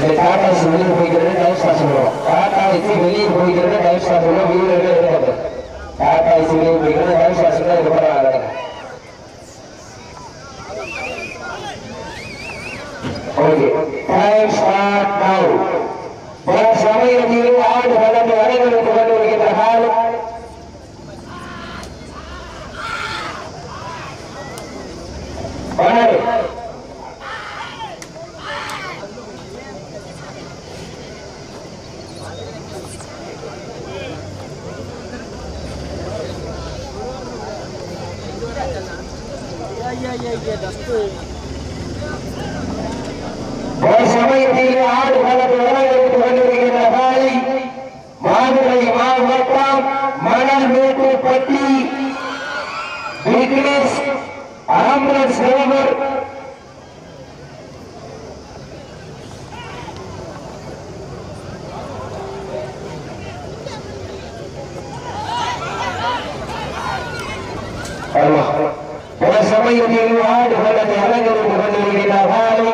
இந்த டாடாஸ் வெளியே போய்க்கிறது time start சொல்லுவோம் காட்டாசி வெளியே போய்க்கிறது டைம் ஸ்டார் சொல்லுவோம் வீரர்கள் இருக்காது காட்டாசி வெளியே போய்க்கிறது டைம் ஸ்டார் சொல்லுவோம் அதுக்கப்புறம் ஆடுறாங்க ஓகே. Time start now. பல சமயத்தில் ஆண்டு வளர்ந்து வரைகளுக்கு கொண்டு வருகின்ற காலம் ஒரு சமயத்தில் ஆடு வளர்ந்து வரைவெடுத்து கொண்டு வருகின்ற காலை மாதுளை மாவட்டம் மணல் மேட்டுப்பட்டி விக்னேஷ் ஆம்புலன்ஸ் டிரைவர் பல சமயத்தில் ஆடு வளர்ந்து அலங்கரித்து கொண்டிருக்கிற காலை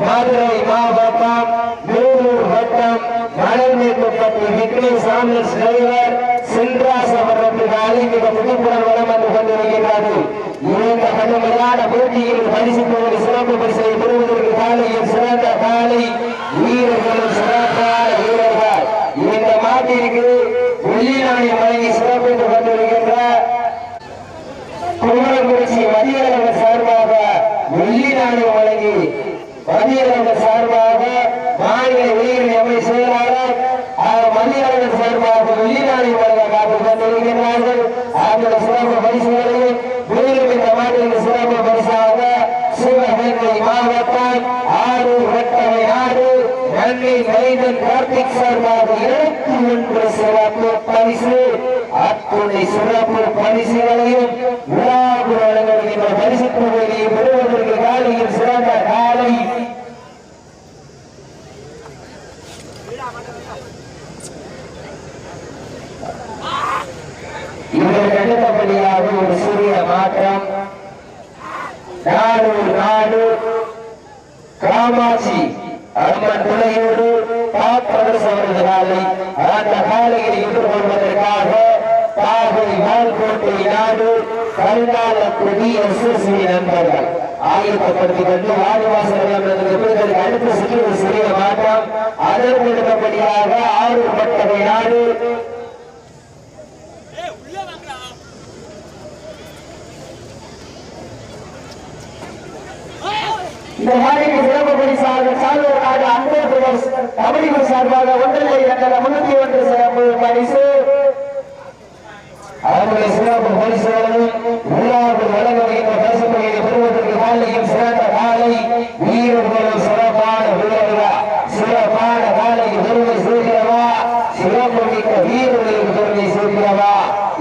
மதுரை மாவட்டம் வேலூர் வட்டம் மணல்மேட்டுப்பட்டி விக்னேஷ் ஆம்புலன்ஸ் டிரைவர் சென்றாஸ் அவர்களுக்கு அழைக்கிற புதுப்புடன் வளம் வந்து கொண்டிருக்கிறது இந்த கடுமையான போட்டியில் பரிசு தொகை சிறப்பு பரிசை பெறுவதற்கு காலையில் சிறந்த காலை வீரர்களும் சிறப்பான வீரர்கள் இந்த மாட்டிற்கு வெள்ளிநாணி வழங்கி சிறப்பித்து கொண்டிருக்கின்ற குமரகுறிச்சி மதியழகர் சார்பாக வெள்ளி வழங்கி மதியழகர் சார்பாக மாநில இளைஞர் எம்மை செயலாளர் அவர் மதியழகர் சார்பாக வெள்ளி வழங்க காத்து கொண்டிருக்கிறார்கள் அவர்கள சிறப்பு பரிசுகளையும் மேலும் இந்த மாநில சிறப்பு பரிசாக சிவகங்கை மாவட்டம் ஆறு வட்டமை ஆறு நன்மை மைதன் கார்த்திக் சார்பாக இருபத்தி ஒன்று சிறப்பு பரிசு அத்துணை சிறப்பு பரிசுகளையும் விழாவுக்கு வழங்குகின்ற பரிசு தொகையையும் பெறுவதற்கு சிறந்த காலை. இதற்கு அடுத்தபடியாக ஒரு சிறிய மாற்றம். நாடு நாடு. காமாட்சி அம்மன் துணையோடு காப்பரசு அவரது காலை. அந்த காலையில் எதிர்கொள்வதற்காக பாகை வால்கோட்டை நாடு கருணாலக்குடி எஸ்எஸ்வி நண்பர்கள். ஆயத்தப்படுத்திக் வாடிவாசல் அடுத்த சிறிய சிறிய மாற்றம் அதற்கு அடுத்தபடியாக ஆரூர் பட்டகை நாடு இந்த மாதிரி சிறப்பு பரிசாக சாலூர் நாடு அன்பர் கபடி சார்பாக ஒன்றில் இரண்டு முன்னூத்தி ஒன்று சிறப்பு பரிசு. அவர்களை சிறப்பு பரிசுகளையும் விழாவுக்கு வழங்க வைக்கின்ற பரிசு தொகையை சிறந்த காலை வீரர்களை சிறப்பான வீரர்களா சிறப்பான காலை பெருமை சேர்க்கிறவா சிறப்பு மிக்க வீரர்களுக்கு பெருமை சேர்க்கிறவா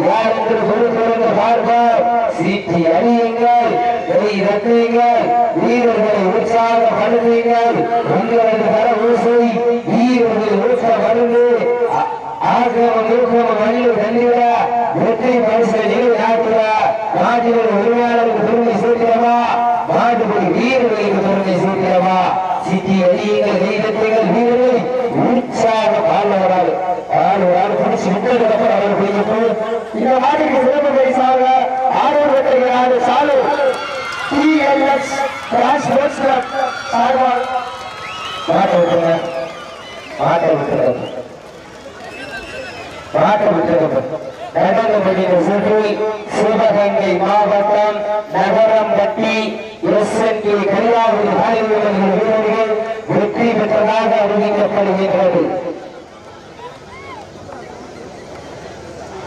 யார் என்று பொறுத்திருந்து பார்ப்போம். சீட்டி அறியுங்கள் கை வீரர்களை உற்சாகப்படுத்துங்கள். உங்களது கர ஊசை வீரர்களை ஊக்கப்படுத்து ஆக்கிரமம் ஊக்கமம் வள்ளி தந்திட வெற்றி பரிசு நிலை நாட்டுல நாட்டினுடைய உரிமையாளருக்கு பெருமை சேர்க்கிறவா நாட்டுப்படி வீரர்களுக்கு பெருமை சேர்க்கிறவா சிட்டி அறியுங்கள் கைதட்டுங்கள் வீரர்களை உற்சாக பாடுவரால் பாடுவரால் பிடிச்சு விட்டதுக்கு அப்புறம் அவர் பிடிக்கும் இந்த நாட்டுக்கு சிறப்பு பரிசாக ஆரோக்கிய வெற்றி நாடு சாலு டிஎல்எஸ் டிரான்ஸ்போர்ட்ஸ் கிளப் சார்பால் மாட்ட விட்டுருங்க மாட்ட விட்டுருங்க மாட்ட விட்டுருங்க நடனப்படியின் சுற்றி சிவகங்கை மாவட்டம் நகரம்பட்டி எஸ் என் கே வீரர்கள் வெற்றி பெற்றதாக அறிவிக்கப்படுகின்றது.